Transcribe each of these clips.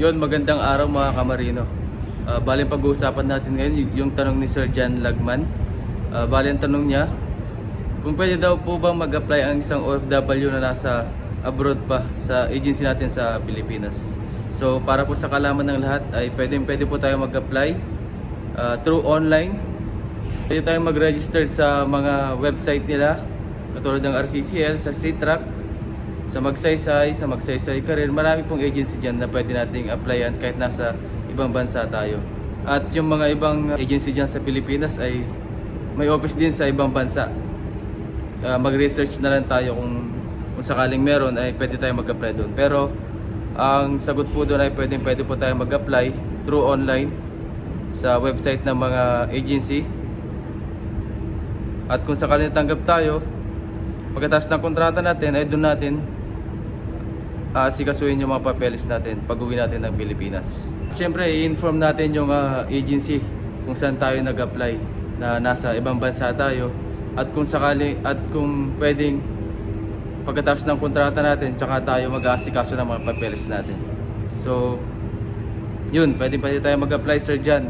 Yon, magandang araw mga kamarino. Uh, bali ang pag-uusapan natin ngayon yung tanong ni Sir Jan Lagman. Uh, bali ang tanong niya, kung pwede daw po bang mag-apply ang isang OFW na nasa abroad pa sa agency natin sa Pilipinas. So para po sa kalaman ng lahat ay pwede, pwede po tayo mag-apply uh, through online. Pwede tayo mag-register sa mga website nila katulad ng RCCL, sa CTRAC, sa Magsaysay, sa Magsaysay Career. Marami pong agency dyan na pwede nating applyan kahit nasa ibang bansa tayo. At yung mga ibang agency dyan sa Pilipinas ay may office din sa ibang bansa. Ah, mag-research na lang tayo kung, kung sakaling meron ay pwede tayo mag-apply doon. Pero ang sagot po doon ay pwede, pwede po tayo mag-apply through online sa website ng mga agency. At kung sakaling tanggap tayo, pagkatapos ng kontrata natin ay doon natin uh, sikasuhin yung mga papeles natin pag uwi natin ng Pilipinas. Siyempre, i-inform natin yung ah, agency kung saan tayo nag-apply na nasa ibang bansa tayo at kung sakali at kung pwedeng pagkatapos ng kontrata natin tsaka tayo mag-aasikaso ng mga papeles natin. So, yun, pwede pwede tayo mag-apply Sir Jan.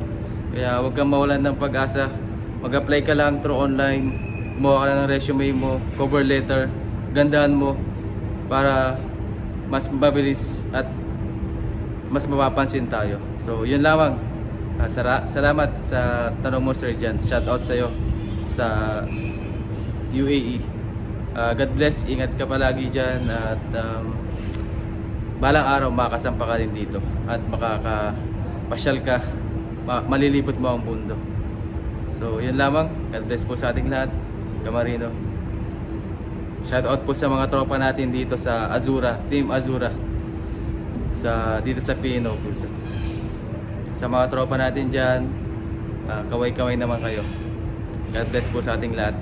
Kaya huwag kang mawalan ng pag-asa. Mag-apply ka lang through online. Gumawa ka ng resume mo, cover letter, gandahan mo para mas mabilis at mas mapapansin tayo. So, yun lamang. Ah, sara- salamat sa tanong mo Sir Jan. Shout out sa iyo sa UAE. Ah, God bless. Ingat ka palagi dyan at um, balang araw makakasampa ka rin dito at makakapasyal ka ma- malilibot mo ang mundo so yun lamang God bless po sa ating lahat Kamarino shout out po sa mga tropa natin dito sa Azura Team Azura. Sa dito sa Pino sa, sa mga tropa natin dyan. Ah, kaway-kaway naman kayo. God bless po sa ating lahat